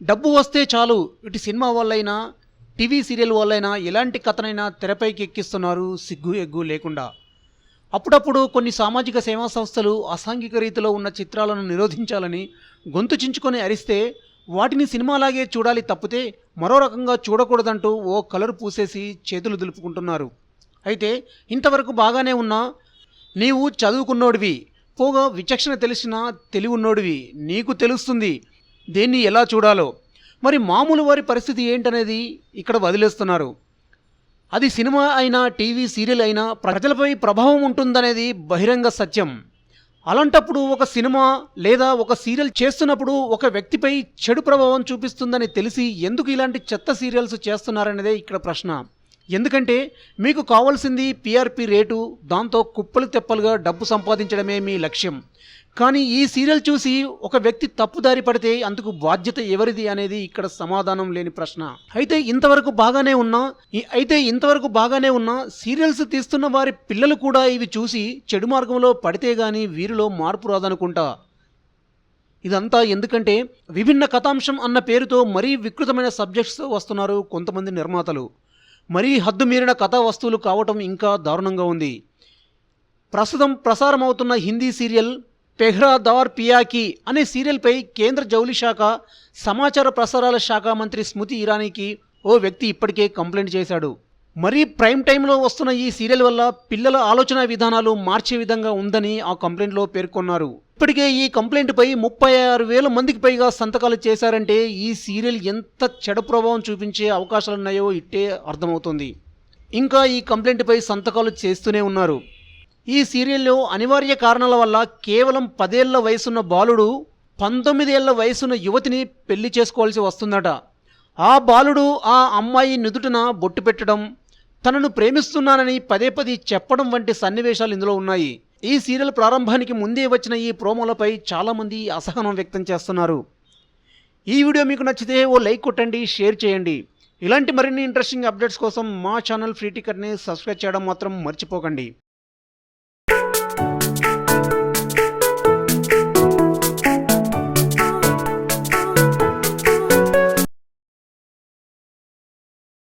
డబ్బు వస్తే చాలు. ఇటు సినిమా వాళ్ళైనా టీవీ సీరియల్ వాళ్ళైనా ఎలాంటి కథనైనా తెరపైకి ఎక్కిస్తున్నారు సిగ్గు ఎగ్గు లేకుండా. అప్పుడప్పుడు కొన్ని సామాజిక సేవా సంస్థలు అసాంఘిక రీతిలో ఉన్న చిత్రాలను నిరోధించాలని గొంతు చించుకొని అరిస్తే వాటిని సినిమాలాగే చూడాలి తప్పితే మరో రకంగా చూడకూడదంటూ ఓ కలర్ పూసేసి చేతులు దులుపుకుంటున్నారు. అయితే ఇంతవరకు బాగానే ఉన్నా నీవు చదువుకున్నోడివి. పోగా విచక్షణ తెలిసిన తెలివున్నోడివి. నీకు తెలుస్తుంది దేన్ని ఎలా చూడాలో. మరి మామూలు వారి పరిస్థితి ఏంటనేది ఇక్కడ వదిలేస్తున్నారు. అది సినిమా అయినా టీవీ సీరియల్ అయినా ప్రజలపై ప్రభావం ఉంటుందనేది బహిరంగ సత్యం. అలాంటప్పుడు ఒక సినిమా లేదా ఒక సీరియల్ చేస్తున్నప్పుడు ఒక వ్యక్తిపై చెడు ప్రభావం చూపిస్తుందని తెలిసి ఎందుకు ఇలాంటి చెత్త సీరియల్స్ చేస్తున్నారనేదే ఇక్కడ ప్రశ్న. ఎందుకంటే మీకు కావాల్సింది పిఆర్పి రేటు దాంతో కుప్పలు తెప్పలుగా డబ్బు సంపాదించడమే మీ లక్ష్యం. కానీ ఈ సీరియల్ చూసి ఒక వ్యక్తి తప్పుదారి పడితే అందుకు బాధ్యత ఎవరిది అనేది ఇక్కడ సమాధానం లేని ప్రశ్న. అయితే ఇంతవరకు బాగానే ఉన్నా ఈ- అయితే ఇంతవరకు బాగానే ఉన్నా సీరియల్స్ తీస్తున్న వారి పిల్లలు కూడా ఇవి చూసి చెడు మార్గంలో పడితే గాని వీరిలో మార్పు రాదనుకుంటా. ఇదంతా ఎందుకంటే విభిన్న కథాంశం అన్న పేరుతో మరీ వికృతమైన సబ్జెక్ట్స్ వస్తున్నారు కొంతమంది నిర్మాతలు. మరీ హద్దు మీరిన కథా వస్తువులు కావటం ఇంకా దారుణంగా ఉంది. ప్రస్తుతం ప్రసారం అవుతున్న హిందీ సీరియల్ పెహ్రా దార్ పియాకి అనే సీరియల్పై కేంద్ర జౌలి శాఖ సమాచార ప్రసారాల శాఖ మంత్రి స్మృతి ఇరానీకి ఓ వ్యక్తి ఇప్పటికే కంప్లైంట్ చేశాడు. మరీ ప్రైమ్ టైంలో వస్తున్న ఈ సీరియల్ వల్ల పిల్లల ఆలోచన విధానాలు మార్చే విధంగా ఉందని ఆ కంప్లైంట్లో పేర్కొన్నారు. ఇప్పటికే ఈ కంప్లైంట్పై ముప్పై ఆరు వేల మందికి పైగా సంతకాలు చేశారంటే ఈ సీరియల్ ఎంత చెడు ప్రభావం చూపించే అవకాశాలున్నాయో ఇట్టే అర్థమవుతుంది. ఇంకా ఈ కంప్లైంట్పై సంతకాలు చేస్తూనే ఉన్నారు. ఈ సీరియల్లో అనివార్య కారణాల వల్ల కేవలం పదేళ్ళ వయసున్న బాలుడు పంతొమ్మిదేళ్ళ వయసున్న యువతిని పెళ్ళి చేసుకోవాల్సి వస్తుందట. ఆ బాలుడు ఆ అమ్మాయి నుదుటిన బొట్టు పెట్టడం తనను ప్రేమిస్తున్నానని పదే పదే చెప్పడం వంటి సన్నివేశాలు ఇందులో ఉన్నాయి. ఈ సీరియల్ ప్రారంభానికి ముందే వచ్చిన ఈ ప్రోమోలపై చాలామంది అసహనం వ్యక్తం చేస్తున్నారు. ఈ వీడియో మీకు నచ్చితే ఓ లైక్ కొట్టండి షేర్ చేయండి. ఇలాంటి మరిన్ని ఇంట్రెస్టింగ్ అప్డేట్స్ కోసం మా ఛానల్ ఫ్రీ టికెట్ని సబ్స్క్రైబ్ చేయడం మాత్రం మర్చిపోకండి.